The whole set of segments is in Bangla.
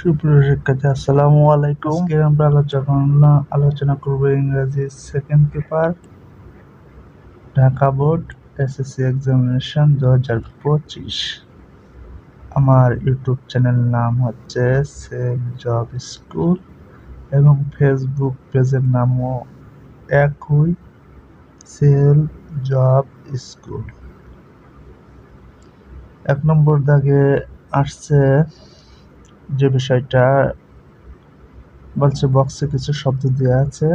সুপ্রিয় শিক্ষার্থী, আসসালামু আলাইকুম। আমরা আলোচনা আলোচনা করব ইংরেজি second paper Dhaka board SSC examination দু হাজার পঁচিশ। আমার ইউটিউব চ্যানেল নাম হচ্ছে সেভ জব স্কুল এবং ফেসবুক পেজের নামও একই সেল জব স্কুল এক নম্বর দাগে আসছে যে বিষয়টা বলছে বক্সে কিছু শব্দ দেওয়া আছে।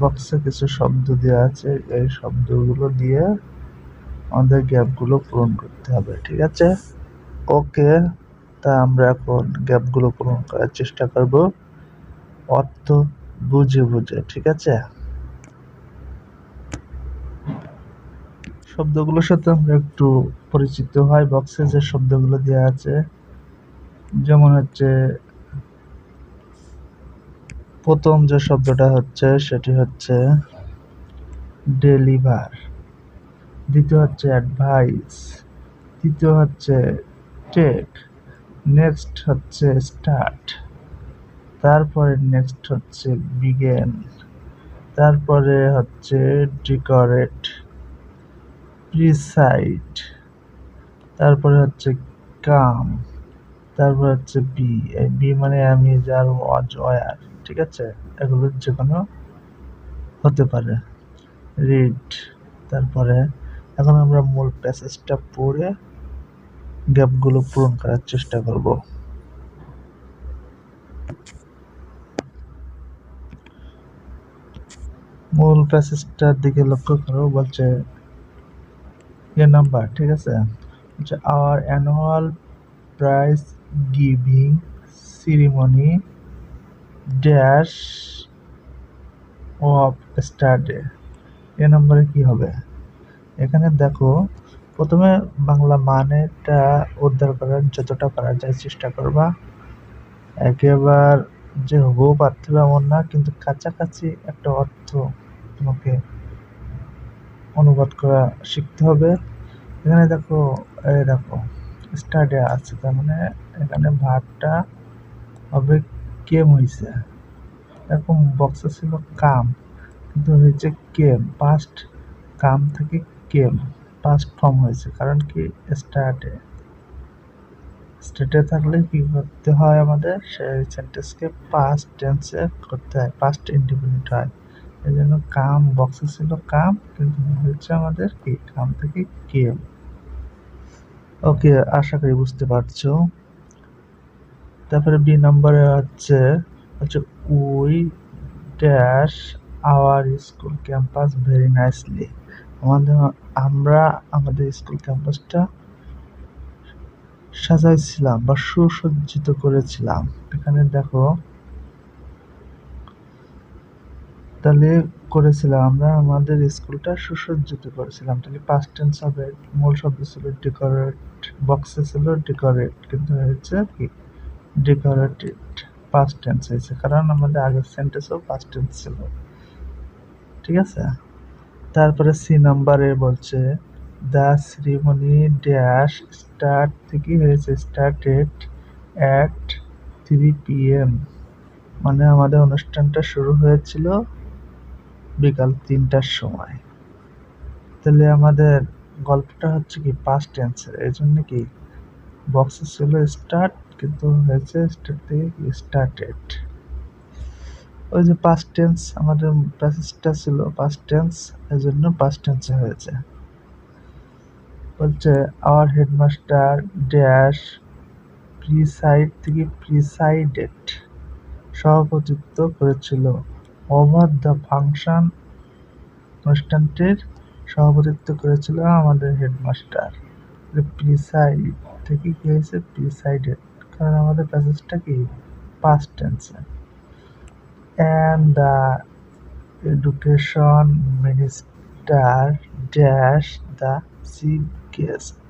বক্সে কিছু শব্দ দেওয়া আছে, এই শব্দগুলো দিয়ে আমাদের গ্যাপগুলো পূরণ করতে হবে, ঠিক আছে? ওকে, তা আমরা এখন গ্যাপগুলো পূরণ করার চেষ্টা করব। অর্থ বুঝে বুঝে, ঠিক আছে? শব্দগুলোর সাথে আমরা একটু পরিচিত হয় বক্সে যে শব্দগুলো দেওয়া আছে। যেমন হচ্ছে, প্রথম যে শব্দটা হচ্ছে, সেটি হচ্ছে ডেলিভার দ্বিতীয় হচ্ছে অ্যাডভাইস তৃতীয় হচ্ছে টেক নেক্সট হচ্ছে স্টার্ট তারপরে নেক্সট হচ্ছে বিগেন তারপরে হচ্ছে ডিকোরেট প্রিসাইড তারপরে হচ্ছে কাম তারপর হচ্ছে বি এই বি মানে আমি যার ওয়াজ ওয়ার ঠিক আছে? এগুলো যে কোনো হতে পারে। রিড তারপরে এখন আমরা মূল প্যাসেজটা পড়ে গ্যাপগুলো পূরণ করার চেষ্টা করব। মূল প্যাসেজটার দিকে লক্ষ্য করো, বলছে এ নাম্বার ঠিক আছে? হচ্ছে our annual prize giving ceremony dash of Saturday A নম্বরে কি হবে? এখানে দেখো, প্রথমে বাংলা মানেটা উদ্ধার করার যতটা পারা যায় চেষ্টা করবা। একেবার যে হবু পারতে এমন না, কিন্তু কাছাকাছি একটা অর্থ তোমাকে অনুবাদ করা শিখতে হবে। এখানে দেখো, এই দেখো স্টাডি আছে, তার মানে এখানে ভাতটা হবে কেম হয়েছে এরকম বক্সে ছিল কাম, কিন্তু হয়েছে কেম পাস্ট কাম থেকে কেম পাস্ট ফর্ম হয়েছে, কারণ কি স্টার্টে স্টেটে থাকলে কি করতে হয় আমাদের? সেই সেন্টেন্সকে পাস্ট টেন্সে করতে হয় পাস্ট ইন্ডিপেন্ডেন্ট হয়। এই জন্য কাম বক্সে ছিল কাম, কিন্তু হচ্ছে আমাদের কি? কাম থেকে কেম। ওকে, আশা করি বুঝতে পারছ। তারপরে বি নম্বরে হচ্ছে হচ্ছে we dash our school campus very nicely. আমাদের, আমরা আমাদের স্কুল ক্যাম্পাসটা সাজাইছিলাম বা সুসজ্জিত করেছিলাম। এখানে দেখো তাহলে করেছিলাম আমরা, আমাদের স্কুলটা সুসজ্জিত করেছিলাম। তাহলে পাস্ট টেন্স হবে মূল শব্দ ছিল ডেকোরেট বক্সে ছিল ডেকোরেট কিন্তু হয়েছে কি? ডেকোরেটেড পাস্ট টেন্স হয়েছে, কারণ আমাদের আগের সেন্টেন্সও পাস্ট টেন্স ছিল। ঠিক আছে? তারপরে সি নাম্বারে বলছে দ্য সিরিমনি ড্যাশ স্টার্ট থেকে হয়েছে started at three P M মানে আমাদের অনুষ্ঠানটা শুরু হয়েছিল বিকাল তিনটার সময়। তাহলে আমাদের গল্পটা হচ্ছে কি পাস্ট টেন্সের এই জন্য কি বক্সে ছিল স্টার্ট কিন্তু হয়েছে স্টার্ট থেকে কি স্টার্টেড ওই যে পাস্ট টেন্স আমাদের প্যাসেজটা ছিল পাস্ট টেন্স এই জন্য পাস্ট টেন্সে হয়েছে। বলছে আওয়ার হেডমাস্টার ড্যাশ প্রিসাইড থেকে প্রিসাইডেড সভাপতিত্ব করেছিল। ওভার দ্য ফাংশন অনুষ্ঠানটির সভাপতিত্ব করেছিল আমাদের হেডমাস্টার প্রিসাইড থেকে কি হয়েছে? প্রিসাইডেড কারণ আমাদের প্যাসেজটা কি? পাস্ট টেন্সে and the education minister dash the chief guest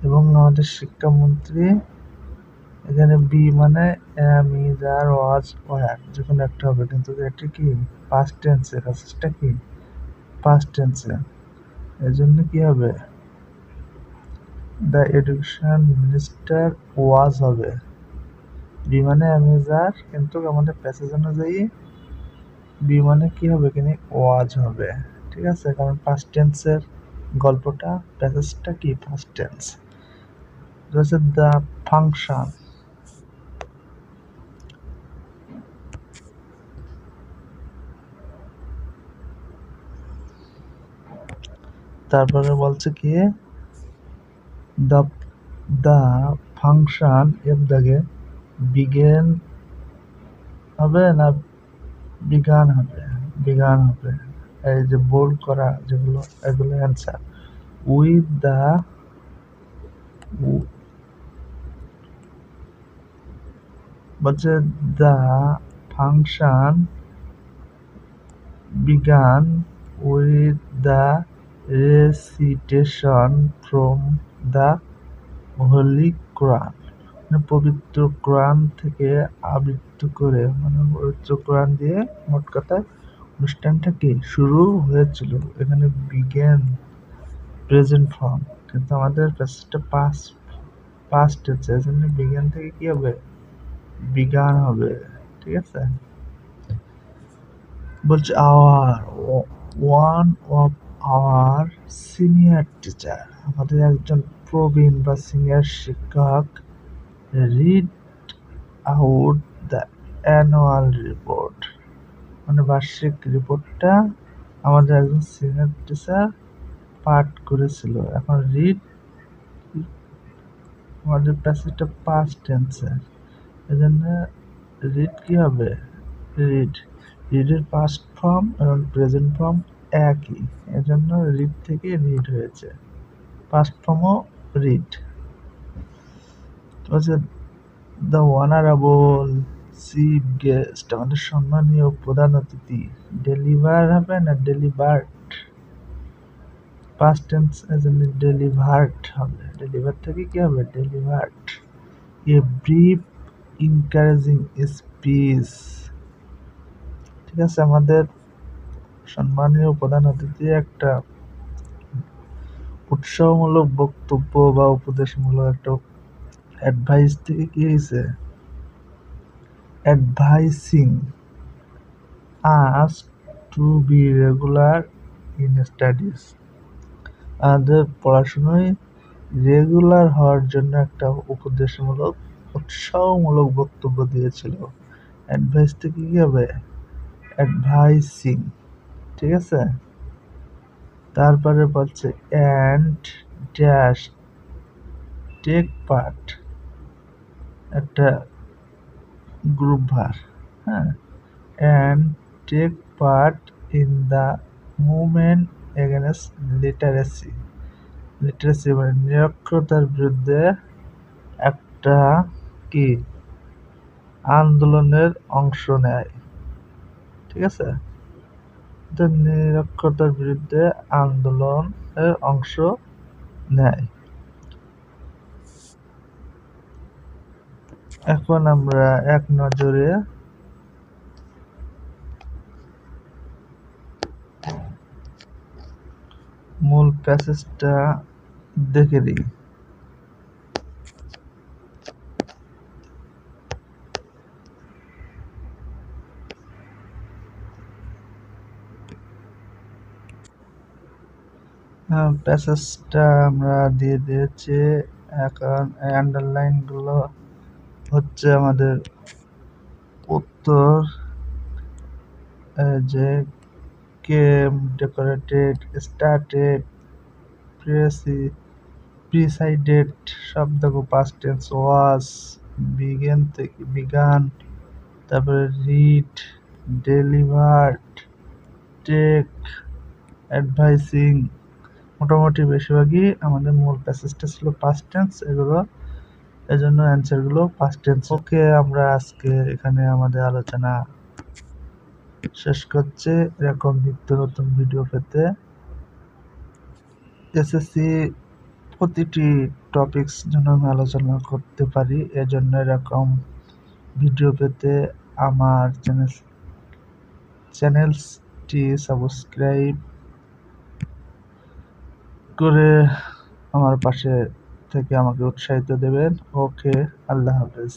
এবং আমাদের শিক্ষামন্ত্রী এখানে বি মানে M is are was were যে কোনো একটা হবে। কিন্তু এটা কি? পাস্ট টেন্সে প্যাসেজটা কি? পাস্ট টেন্সে এই জন্য কি হবে? দ্য এডুকেশন মিনিস্টার ওয়াজ হবে। বিমানে অ্যামেজার কিন্তু আমাদের প্যাসেজ অনুযায়ী বি মানে কি হবে? কিনি ওয়াজ হবে। ঠিক আছে? কারণ পাস্ট টেন্সের গল্পটা প্যাসেজটা কি? ফার্স্ট টেন্স হচ্ছে দ্য ফাংশন তারপরে বলছে কি দ্য দ্য ফাংশন এর দাগে বিগেন হবে না বিগান হবে? বিগান হবে। এই যে বোল্ড করা যেগুলো, এগুলো অ্যান্সার উইথ দ্য বলছে the function began with the recitation from the holy Quran. মানে পবিত্র কোরআন থেকে আবৃত্তি করে মানে পবিত্র কোরআন দিয়ে মোট কথা অনুষ্ঠানটা কি? শুরু হয়েছিল। এখানে বিজ্ঞান প্রেজেন্ট ফর্ম কিন্তু আমাদের প্যাসেজটা পাস পাস্ট হচ্ছে। এজন্য বিজ্ঞান থেকে কি হবে? বিজ্ঞান হবে। ঠিক আছে? বলছে our one of our senior teacher. আমাদের একজন প্রবীণ বা সিনিয়র শিক্ষক, read out the annual report. মানে বার্ষিক রিপোর্টটা আমাদের একজন সিনিয়র টিচার পাঠ করেছিল। এখন রিড আমাদের প্যাসেজটা পাস্ট টেন্সের এজন্য রিড কী হবে? রিড। রিডের পাস্ট ফর্ম এবং প্রেজেন্ট ফর্ম একই। এজন্য রিড থেকে রিড হয়েছে। ফর্মও রিড হচ্ছে দ্য অনারেবল চিফ গেস্ট আমাদের সম্মানীয় প্রধান অতিথি ডেলিভার হবে না ডেলিভার্ড পাস্ট টেন্স এজন্য ডেলিভার্ড হবে। ডেলিভার থেকে কি হবে? Delivered a brief encouraging speech ঠিক আছে, আমাদের সম্মানীয় প্রধান অতিথি, একটা উৎসাহমূলক বক্তব্য বা উপদেশমূলক একটা অ্যাডভাইস থেকে কি হয়েছে advising us to be regular in studies আমাদের পড়াশুনোয় রেগুলার হওয়ার জন্য একটা উপদেশমূলক, উৎসাহমূলক বক্তব্য দিয়েছিল। অ্যাডভাইস থেকে কী হবে? অ্যাডভাইসিং ঠিক আছে? তারপরে বলছে অ্যান্ড ড্যাশ টেক পার্ট একটা গ্রুপ ভার হ্যাঁ? And take part in the movement against literacy literacy মানে নিরক্ষরতার বিরুদ্ধে একটা কি? আন্দোলনের অংশ নেয়। ঠিক আছে? নিরক্ষরতার বিরুদ্ধে আন্দোলনের অংশ নেয়। এখন আমরা এক নজরে মূল প্যাসেজটা দেখে দিই প্যাসেজটা আমরা দিয়ে দিয়েছি। এখন আন্ডারলাইনগুলো হচ্ছে আমাদের উত্তর। যে কেম ডেকোরেটেড স্টার্টেড প্রেসি প্রিসাইডেড শব্দকে পাস্ট টেন্স ওয়াজ বিগেন থেকে বিগান তারপরে রিড ডেলিভার্ড টেক অ্যাডভাইসিং মোটামুটি বেশিরভাগই আমাদের মূল প্যাসেজটা ছিল পাস্ট টেন্স এগুলো, এজন্য অ্যান্সারগুলো পাস্ট টেন্স ওকে, আমরা আজকে এখানে আমাদের আলোচনা শেষ করছি। এরকম নিত্য নতুন ভিডিও পেতে এসএসসি প্রতিটি টপিকস যেন আমি আলোচনা করতে পারি। এজন্য এরকম ভিডিও পেতে আমার চ্যানেল চ্যানেলসটি সাবস্ক্রাইব করে আমার পাশে থেকে আমাকে উৎসাহিত দেবেন। ওকে আল্লাহ হাফেজ।